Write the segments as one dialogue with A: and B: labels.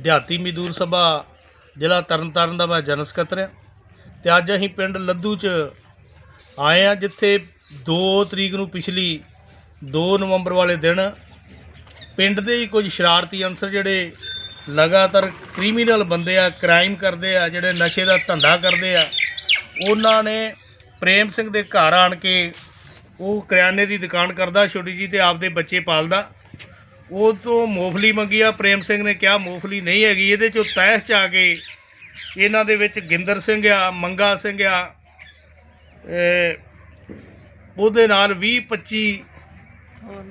A: ਦਿਹਾਤੀ ਮਜ਼ਦੂਰ ਸਭਾ ਜ਼ਿਲ੍ਹਾ ਤਰਨਤਾਰਨ ਦਾ ਮੈਂ ਜਨਰਲ ਸਕੱਤਰ ਹਾਂ। ਤੇ ਅੱਜ ਅਸੀਂ ਪਿੰਡ ਲੱਦੂ 'ਚ ਆਏ ਆ ਜਿੱਥੇ 2 ਤਰੀਕ ਨੂੰ ਪਿਛਲੀ 2 ਨਵੰਬਰ ਵਾਲੇ ਦਿਨ ਪਿੰਡ ਦੇ ਹੀ ਕੁਝ ਸ਼ਰਾਰਤੀ ਅਨਸਰ ਜਿਹੜੇ ਲਗਾਤਾਰ ਕ੍ਰਿਮੀਨਲ ਬੰਦੇ ਆ, ਕ੍ਰਾਈਮ ਕਰਦੇ ਆ, ਜਿਹੜੇ ਨਸ਼ੇ ਦਾ ਧੰਦਾ ਕਰਦੇ ਆ, ਉਹਨਾਂ ਨੇ ਪ੍ਰੇਮ ਸਿੰਘ ਦੇ ਘਰ ਆਣ ਕੇ ਉਹ ਕਰਿਆਨੇ ਦੀ ਦੁਕਾਨ ਕਰਦਾ ਛੋਟੀ ਜੀ ਤੇ ਆਪਦੇ ਬੱਚੇ ਪਾਲਦਾ। ਉਹ ਤੋਂ ਮੂੰਗਫਲੀ ਮੰਗੀ ਆ, ਪ੍ਰੇਮ ਸਿੰਘ ਨੇ ਕਿਹਾ ਮੂੰਗਫਲੀ ਨਹੀਂ ਹੈਗੀ, ਇਹਦੇ ਚੋਂ ਤਹਿਸ ਚ ਆ ਕੇ ਇਹਨਾਂ ਦੇ ਵਿੱਚ ਗਿੰਦਰ ਸਿੰਘ ਆ, ਮੰਗਾ ਸਿੰਘ ਆ ਉਹਦੇ ਨਾਲ 20 25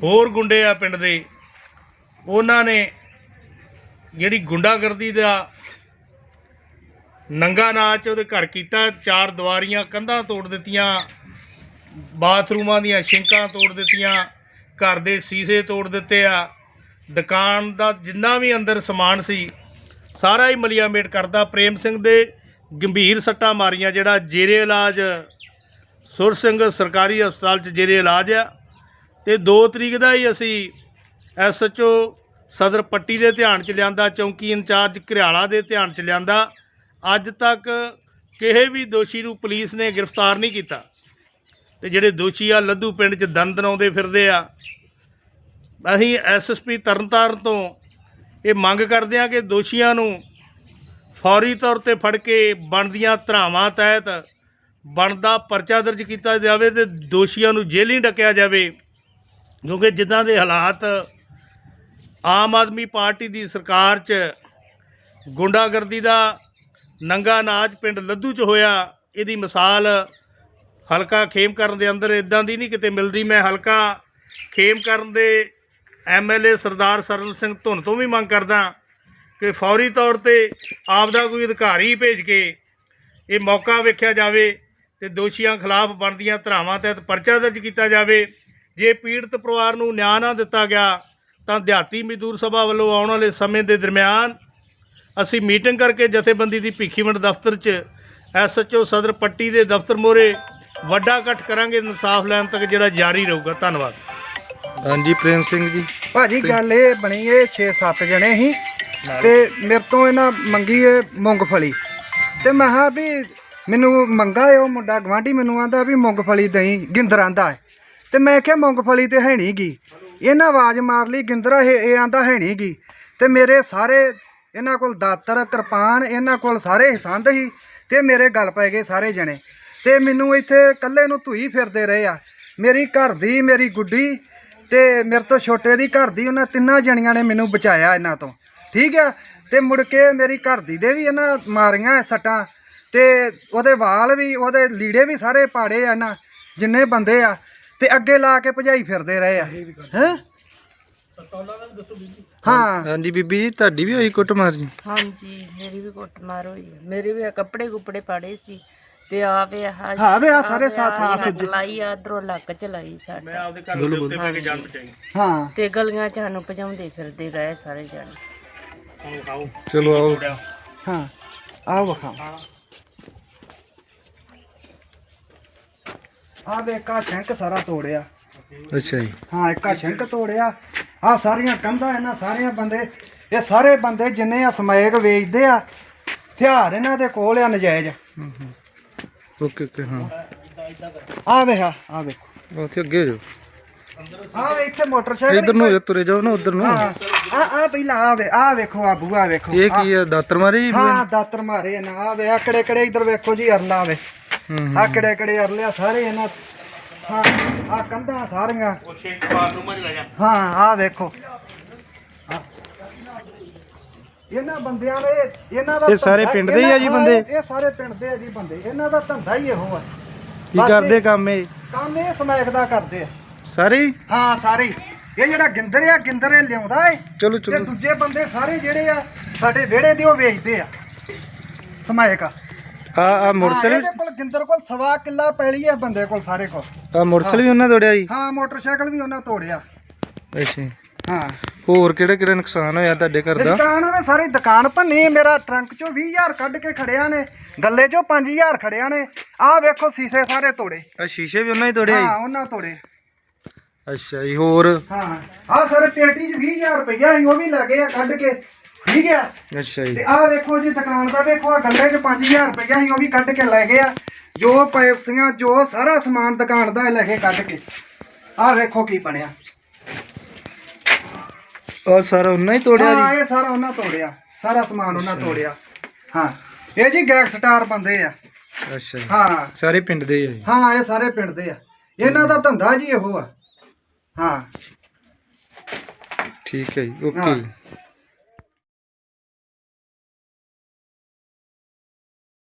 A: ਹੋਰ ਗੁੰਡੇ ਆ ਪਿੰਡ ਦੇ। ਉਹਨਾਂ ਨੇ ਜਿਹੜੀ ਗੁੰਡਾਗਰਦੀ ਦਾ ਨੰਗਾ ਨਾਚ ਉਹਦੇ ਘਰ ਕੀਤਾ, ਚਾਰ ਦੀਵਾਰੀਆਂ ਕੰਧਾਂ ਤੋੜ ਦਿੱਤੀਆਂ, ਬਾਥਰੂਮਾਂ ਦੀਆਂ ਸ਼ਿੰਕਾਂ ਤੋੜ ਦਿੱਤੀਆਂ, ਘਰ ਦੇ ਸੀਸੇ ਤੋੜ ਦਿੱਤੇ ਆ। ਦੁਕਾਨ ਦਾ ਜਿੰਨਾ ਵੀ ਅੰਦਰ ਸਮਾਨ ਸੀ, ਸਾਰਾ ਹੀ ਮਲੀਆਮੇਟ ਕਰਦਾ। ਪ੍ਰੇਮ ਸਿੰਘ ਦੇ ਗੰਭੀਰ ਸੱਟਾਂ ਮਾਰੀਆਂ, ਜਿਹੜਾ ਜੇਰੇ ਇਲਾਜ, ਸੁਰ ਸਿੰਘ ਸਰਕਾਰੀ ਹਸਪਤਾਲ 'ਚ ਜੇਰੇ ਇਲਾਜ ਆ। ਤੇ 2 ਤਰੀਕ ਦਾ ਹੀ ਅਸੀਂ ਐਸਐਚਓ ਸਦਰ ਪੱਟੀ ਦੇ ਧਿਆਨ 'ਚ ਲਿਆਂਦਾ, ਚੌਂਕੀ ਇੰਚਾਰਜ ਘਰਿਆਲਾ ਦੇ ਧਿਆਨ 'ਚ ਲਿਆਂਦਾ। ਅੱਜ ਤੱਕ ਕਿਸੇ ਵੀ ਦੋਸ਼ੀ ਨੂੰ ਪੁਲਿਸ ਨੇ ਗ੍ਰਿਫਤਾਰ ਨਹੀਂ ਕੀਤਾ। ਤੇ ਜਿਹੜੇ ਦੋਸ਼ੀ ਆ, ਲੱਦੂ ਪਿੰਡ 'ਚ ਦੰਦ ਦਨਾਉਂਦੇ ਫਿਰਦੇ ਆ। ਅਸੀਂ ਐਸਐਸਪੀ ਤਰਨਤਾਰਨ ਤੋਂ ਇਹ ਮੰਗ ਕਰਦੇ ਹਾਂ ਕਿ ਦੋਸ਼ੀਆਂ ਨੂੰ ਫੌਰੀ ਤੌਰ ਤੇ ਫੜ ਕੇ ਬਣਦੀਆਂ ਧਰਾਵਾਂ ਤਹਿਤ ਬਣਦਾ ਪਰਚਾ ਦਰਜ ਕੀਤਾ ਜਾਵੇ ਤੇ ਦੋਸ਼ੀਆਂ ਨੂੰ ਜੇਲ੍ਹ ਹੀ ਡੱਕਿਆ ਜਾਵੇ, ਕਿਉਂਕਿ ਜਿੱਦਾਂ ਦੇ ਹਾਲਾਤ ਆਮ ਆਦਮੀ ਪਾਰਟੀ ਦੀ ਸਰਕਾਰ 'ਚ ਗੁੰਡਾਗਰਦੀ ਦਾ ਨੰਗਾ ਨਾਚ ਪਿੰਡ ਲੱਦੂ 'ਚ ਹੋਇਆ, ਇਹਦੀ ਮਿਸਾਲ ਹਲਕਾ ਖੇਮ ਕਰਨ ਦੇ ਅੰਦਰ ਇਦਾਂ ਦੀ ਨਹੀਂ ਕਿਤੇ ਮਿਲਦੀ, ਮੈਂ ਹਲਕਾ ਖੇਮ ਕਰਨ ਦੇ ਐਮਐਲਏ ਸਰਦਾਰ ਸਰਨ ਸਿੰਘ ਧੁੰਨ ਤੋਂ ਵੀ ਮੰਗ ਕਰਦਾ ਕਿ ਫੌਰੀ ਤੌਰ ਤੇ ਆਪਦਾ ਕੋਈ ਅਧਿਕਾਰੀ ਭੇਜ ਕੇ ਇਹ ਮੌਕਾ ਵੇਖਿਆ ਜਾਵੇ ਤੇ ਦੋਸ਼ੀਆਂ ਖਿਲਾਫ ਬਣਦੀਆਂ ਧਰਾਵਾਂ ਤਹਿਤ ਪਰਚਾ ਦਰਜ ਕੀਤਾ ਜਾਵੇ। ਜੇ ਪੀੜਤ ਪਰਿਵਾਰ ਨੂੰ ਨਿਆਂ ਨਾ ਦਿੱਤਾ ਗਿਆ ਤਾਂ ਦਿਹਾਤੀ ਮਜ਼ਦੂਰ ਸਭਾ ਵੱਲੋਂ ਆਉਣ ਵਾਲੇ ਸਮੇਂ ਦੇ ਦਰਮਿਆਨ ਅਸੀਂ ਮੀਟਿੰਗ ਕਰਕੇ ਜਥੇਬੰਦੀ ਦੀ ਭਿੱਖੀਵੰਡ ਦਫ਼ਤਰ 'ਚ ਐਸਐਚਓ ਸਦਰ ਪੱਟੀ ਦੇ ਦਫ਼ਤਰ ਮੋਰੇ ਵੱਡਾ ਇਕੱਠ ਕਰਾਂਗੇ। ਇਨਸਾਫ ਲੈਣ ਤੱਕ ਜਿਹੜਾ ਜਾਰੀ ਰਹੂਗਾ। ਧੰਨਵਾਦ।
B: ਹਾਂਜੀ ਪ੍ਰੇਮ ਸਿੰਘ ਜੀ।
C: ਭਾਜੀ ਗੱਲ ਇਹ ਬਣੀ ਇਹ 6-7 ਜਣੇ ਸੀ। ਤੇ ਮੇਰੇ ਤੋਂ ਇਹਨਾਂ ਮੰਗੀ ਏ ਮੂੰਗਫਲੀ ਤੇ ਮੈਂ ਕਿਹਾ ਵੀ ਮੈਨੂੰ ਮੰਗਾ ਉਹ ਮੁੰਡਾ ਗਵਾਂਢੀ ਮੈਨੂੰ ਆਂਦਾ ਵੀ ਮੂੰਗਫਲੀ ਦਈ ਗਿੰਦਰ ਏ ਤੇ ਮੈਂ ਕਿਹਾ ਮੂੰਗਫਲੀ ਤੇ ਹੈ ਨੀ ਗੀ। ਇਹਨਾਂ ਆਵਾਜ਼ ਮਾਰ ਲਈ ਗਿੰਦਰਾ ਇਹ ਇਹ ਆਂਦਾ ਹੈ ਨੀ ਗੀ। ਤੇ ਮੇਰੇ ਸਾਰੇ ਇਹਨਾਂ ਕੋਲ ਦਾਤਰ ਕਿਰਪਾਨ ਇਹਨਾਂ ਕੋਲ ਸਾਰੇ ਸੰਦ ਸੀ। ਤੇ ਮੇਰੇ ਗੱਲ ਪੈ ਗਏ ਸਾਰੇ ਜਣੇ। ਤੇ ਮੈਨੂੰ ਇੱਥੇ ਇਕੱਲੇ ਨੂੰ ਧੂਈ ਫਿਰਦੇ ਰਹੇ ਆ। ਮੇਰੀ ਘਰ ਦੀ ਮੇਰੀ ਗੁੱਡੀ ਤੇ ਮੇਰੇ ਤੋਂ ਛੋਟੇ ਦੀ ਘਰ ਦੀ ਉਹਨਾਂ ਤਿੰਨਾਂ ਜਣੀਆਂ ਨੇ ਮੈਨੂੰ ਬਚਾਇਆ ਇਹਨਾਂ ਤੋਂ। ਠੀਕ ਆ? ਤੇ ਮੁੜ ਕੇ ਮੇਰੀ ਘਰ ਦੀ ਦੇ ਵੀ ਇਹਨਾਂ ਮਾਰੀਆਂ ਸੱਟਾਂ। ਤੇ ਉਹਦੇ ਵਾਲ ਵੀ ਉਹਦੇ ਲੀੜੇ ਵੀ ਸਾਰੇ ਪਾੜੇ ਆ ਇਹਨਾਂ ਜਿੰਨੇ ਬੰਦੇ ਆ। ਤੇ ਅੱਗੇ ਲਾ ਕੇ ਭਜਾਈ ਫਿਰਦੇ ਰਹੇ ਆ। ਹੈ? ਹਾਂ।
B: ਹਾਂਜੀ ਬੀਬੀ ਜੀ ਤੁਹਾਡੀ ਵੀ ਹੋਈ ਕੁੱਟਮਾਰ ਜੀ?
D: ਹਾਂਜੀ ਮੇਰੀ ਵੀ ਕੁੱਟਮਾਰ ਹੋਈ ਹੈ। ਮੇਰੇ ਵੀ ਕੱਪੜੇ ਕੁਪੜੇ ਪਾੜੇ ਸੀ। ਤੇ ਆ ਵੇ ਆਹ
C: ਹਾਂ ਵੇ ਆਹ ਸਾਰੇ ਸਾਥ ਆ
D: ਸੱਟ ਲਾਈ ਆ ਇਧਰੋਂ ਲੱਕ ਚ ਲਾਈ ਸੱਟ।
A: ਮੈਂ ਆਪਦੇ ਘਰ ਦੇ ਉੱਤੇ ਪੈ ਕੇ ਜਾਨ ਬਚਾਈ
C: ਹਾਂ।
D: ਤੇ ਗਲੀਆਂ ਚ ਸਾਨੂੰ ਭਜਾਉਂਦੇ ਫਿਰਦੇ ਰਹੇ ਸਾਰੇ ਜਣੇ।
A: ਹੁਣ ਖਾਓ।
B: ਚਲੋ ਆਓ।
C: ਹਾਂ। ਆਹ ਵਖਾ ਆ ਵੇ ਕਾ ਸ਼ੰਕ ਸਾਰਾ ਤੋੜਿਆ।
B: ਅੱਛਾ ਜੀ।
C: ਹਾਂ ਇੱਕਾ ਸ਼ੰਕ ਤੋੜਿਆ। ਆ ਸਾਰੀਆਂ ਕੰਧਾਂ ਇਹਨਾਂ ਸਾਰਿਆਂ ਬੰਦੇ ਇਹ ਸਾਰੇ ਬੰਦੇ ਜਿੰਨੇ ਆ ਸਮੈਕ ਵੇਚਦੇ ਆ ਹਥਿਆਰ ਇਹਨਾਂ ਦੇ ਕੋਲ ਆ ਨਜਾਇਜ਼।
B: ਓਕੇ ਓਕੇ ਹਾਂ।
C: ਆ ਵੇ ਆ ਆ ਵੇਖੋ
B: ਉੱਥੇ ਅੱਗੇ ਜਾਓ।
C: ਆ ਵੇ ਇੱਥੇ ਮੋਟਰਸਾਈਕਲ
B: ਇਧਰ ਨੂੰ ਜਾ ਤੁਰੇ ਜਾਓ ਨਾ ਉਧਰ ਨੂੰ।
C: ਹਾਂ ਆ ਆ ਪਹਿਲਾਂ ਆ ਵੇ ਆ ਵੇਖੋ ਆ ਬੂਆ ਵੇਖੋ।
B: ਇਹ ਕੀ ਹੈ ਦਾਤਰ ਮਾਰੀ ਜੀ
C: ਹਾਂ ਦਾਤਰ ਮਾਰੇ ਇਹਨਾਂ ਆ ਵੇ ਆ ਕਿਹੜੇ ਕਿਹੜੇ ਇਧਰ ਵੇਖੋ ਜੀ ਅਰਲਾ ਵੇ।
B: ਹੂੰ
C: ਆ ਕਿਹੜੇ ਕਿਹੜੇ ਅਰਲਿਆ ਸਾਰੇ ਇਹਨਾਂ ਹਾਂ ਆ ਕੰਧਾਂ ਸਾਰੀਆਂ।
A: ਉਹ ਛੇਕ ਬਾਥਰੂਮਾਂ 'ਚ ਲੈ ਜਾ।
C: ਹਾਂ ਆ ਵੇਖੋ। ਇਹਨਾਂ ਬੰਦਿਆਂ ਦੇ ਇਹਨਾਂ ਦਾ
B: ਇਹ ਸਾਰੇ
C: ਧੰਦਾ-
B: ਪਿੰਡ ਦੇ ਹੀ ਆ ਜੀ
C: ਇਹਨਾਂ-
B: ਬੰਦੇ?
C: ਇਹ ਸਾਰੇ ਪਿੰਡ ਦੇ ਆ ਜੀ ਬੰਦੇ। ਇਹਨਾਂ ਦਾ ਧੰਦਾ ਹੀ ਇਹੋ ਆ।
B: ਕੀ
C: ਬਸ
B: ਕਰਦੇ
C: ਇਹ
B: ਕੰਮ ਇਹ?
C: ਕੰਮ ਇਹ ਸਮੈਕ ਦਾ ਕਰਦੇ ਆ।
B: ਸਾਰੇ? ਹੀ?
C: ਹਾਂ ਸਾਰੇ। ਹੀ। ਇਹ ਜਿਹੜਾ ਗਿੰਦਰ ਆ ਗਿੰਦਰ ਇਹ ਲਿਆਉਂਦਾ ਏ।
B: ਚਲੋ
C: ਤੇ
B: ਚਲੋ
C: ਦੂਜੇ ਬੰਦੇ ਸਾਰੇ ਜਿਹੜੇ ਆ ਸਾਡੇ ਵਿਹੜੇ ਦੇ ਉਹ ਵੇਚਦੇ ਆ। ਸਮੈਕ ਆ।
B: ਆ ਆ
C: ਹਾਂ,
B: ਮੋਟਰਸਾਈਕਲ
C: ਇਹਦੇ ਕੋਲ ਗਿੰਦਰ ਕੋਲ ਸਵਾ ਕਿੱਲਾ ਪੈਲੀ ਆ ਬੰਦੇ ਕੋਲ ਸਾਰੇ ਕੋਲ।
B: ਆ ਮੋਟਰਸਾਈਕਲ ਵੀ ਉਹਨਾਂ ਤੋੜਿਆ ਜੀ?
C: ਹਾਂ ਮੋਟਰਸਾਈਕਲ ਵੀ ਉਹਨਾਂ ਤੋੜਿਆ।
B: ਅੱਛਾ ਜੀ।
C: ਹਾਂ।
B: ਹੋਰ ਕਿਹੜੇ ਕਿਹੜੇ ਨੁਕਸਾਨ ਹੋਇਆ ਤੁਹਾਡੇ ਘਰ ਦਾ?
C: ਦੁਕਾਨ ਉਹਨੇ ਸਾਰੀ ਦੁਕਾਨ ਭੰਨੀ ਮੇਰਾ ਟਰੰਕ ਚੋਂ 20000 ਕੱਢ ਕੇ ਖੜਿਆ ਨੇ ਗੱਲੇ ਚੋਂ 5000 ਖੜਿਆ ਨੇ। ਆਹ ਵੇਖੋ ਸੀਸੇ ਸਾਰੇ ਤੋੜੇ।
B: ਆ ਸ਼ੀਸ਼ੇ ਵੀ ਉਹਨਾਂ ਹੀ ਤੋੜਿਆ
C: ਹਾਂ
B: ਜੀ?
C: ਉਹਨਾਂ ਤੋੜੇ।
B: ਅੱਛਾ ਜੀ ਹੋਰ?
C: ਹਾਂ ਆਹ ਸਾਰੇ ਪੇਟੀ 'ਚ 20000 ਰੁਪਈਆ ਸੀ ਉਹ ਵੀ ਲੈ ਗਏ ਆ ਕੱਢ ਕੇ। ਠੀਕ ਆ?
B: ਅੱਛਾ ਜੀ।
C: ਤੇ ਆਹ ਵੇਖੋ ਜੀ ਦੁਕਾਨ ਦਾ ਵੇਖੋ ਆ ਗੱਲੇ 'ਚ 5000 ਰੁਪਇਆ ਸੀ ਉਹ ਵੀ ਕੱਢ ਕੇ ਲੈ ਗਏ ਆ। ਜੋ ਪੈਪਸੀਆਂ ਜੋ ਸਾਰਾ ਸਮਾਨ ਦੁਕਾਨ ਦਾ ਲੈ ਕੇ ਕੱਢ ਕੇ। ਆਹ ਵੇਖੋ ਕੀ ਬਣਿਆ।
B: ਆ ਸਾਰਾ ਉਹਨਾਂ ਹੀ ਤੋੜਿਆ
C: ਹਾਂ
B: ਜੀ?
C: ਇਹ ਸਾਰਾ ਉਹਨਾਂ ਤੋੜਿਆ। ਸਾਰਾ ਸਮਾਨ ਉਹਨਾਂ ਤੋੜਿਆ। ਹਾਂ। ਇਹ ਜੀ ਗੈਂਗ ਸਟਾਰ ਬੰਦੇ ਆ।
B: ਅੱਛਾ ਜੀ।
C: ਹਾਂ।
B: ਸਾਰੇ ਪਿੰਡ ਦੇ ਆ ਜੀ?
C: ਹਾਂ ਇਹ ਸਾਰੇ ਪਿੰਡ ਦੇ ਆ। ਇਹਨਾਂ ਦਾ ਧੰਦਾ ਜੀ ਇਹੋ ਆ। ਹਾਂ।
B: ਠੀਕ ਹੈ ਜੀ। ਓਕੇ